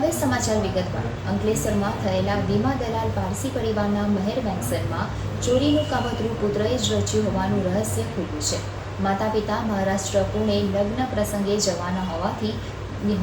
હવે સમાચાર વિગતવાર. અંકલેશ્વરમાં થયેલા વીમા દલાલ પારસી પરિવારના મહેર મેન્સનમાં ચોરીનું કાવતરું પુત્રએ જ રચ્યું હોવાનું રહસ્ય ખુલ્યું છે. માતા પિતા મહારાષ્ટ્ર, પુણે લગ્ન પ્રસંગે જવાના હોવાથી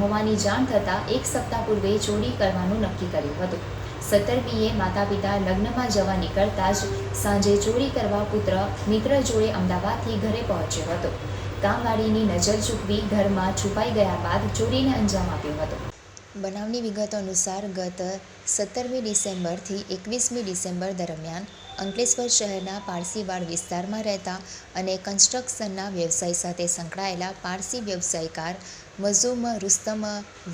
હોવાની જાણ થતાં એક સપ્તાહ પૂર્વે ચોરી કરવાનું નક્કી કર્યું હતું. સત્તરમીએ માતા પિતા લગ્નમાં જવા નીકળતા જ સાંજે ચોરી કરવા પુત્ર મિત્ર જોડે અમદાવાદથી ઘરે પહોંચ્યો હતો. કામવાળીની નજર ચૂકવી ઘરમાં છુપાઈ ગયા બાદ ચોરીને અંજામ આપ્યો હતો. બનાવની વિગતો અનુસાર ગત સત્તરમી ડિસેમ્બરથી એકવીસમી ડિસેમ્બર દરમિયાન અંકલેશ્વર શહેરના પારસીવાડ વિસ્તારમાં રહેતા અને કન્સ્ટ્રક્શનના વ્યવસાય સાથે સંકળાયેલા પારસી વ્યવસાયકાર મઝુમ રુસ્તમ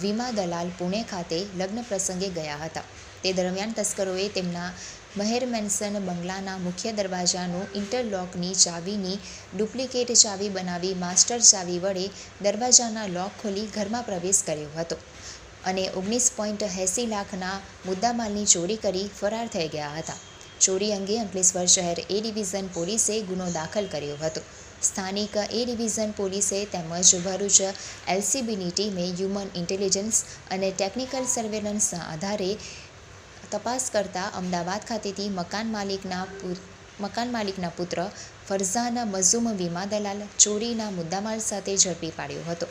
વીમા દલાલ પુણે ખાતે લગ્ન પ્રસંગે ગયા હતા. તે દરમિયાન તસ્કરોએ તેમના મહેર મેન્સન બંગલાના મુખ્ય દરવાજાનું ઇન્ટરલોકની ચાવીની ડુપ્લિકેટ ચાવી બનાવી માસ્ટર ચાવી વડે દરવાજાના લોક ખોલી ઘરમાં પ્રવેશ કર્યો હતો. અને ઓગણીસ પોઈન્ટ એંસી લાખના મુદ્દામાલની ચોરી કરી ફરાર થઈ ગયા હતા. ચોરી અંગે અંકલેશ્વર શહેર એ ડિવિઝન પોલીસે ગુનો દાખલ કર્યો હતો. સ્થાનિક એ ડિવિઝન પોલીસે તેમજ ભરૂચ એલસીબીની ટીમે હ્યુમન ઇન્ટેલિજન્સ અને ટેકનિકલ સર્વેલન્સના આધારે તપાસ કરતા અમદાવાદ ખાતેથી મકાન માલિકના મકાન માલિકના પુત્ર ફરઝાન મઝુમ વીમા દલાલ ચોરીના મુદ્દામાલ સાથે ઝડપી પાડ્યો હતો.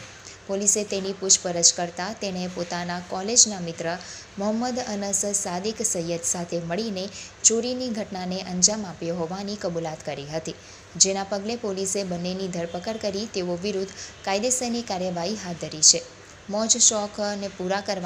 પોલીસે તેની પૂછપરછ કરતાં તેણે પોતાના કોલેજના મિત્ર મોહમ્મદ અનસ સાદિક સૈયદ સાથે મળીને ચોરીની ઘટનાને અંજામ આપ્યો હોવાની કબૂલાત કરી હતી. જેના પગલે પોલીસે બંનેની ધરપકડ કરી તેઓ વિરુદ્ધ કાયદેસરની કાર્યવાહી હાથ ધરી છે. મોજ શોખને પૂરા કરવા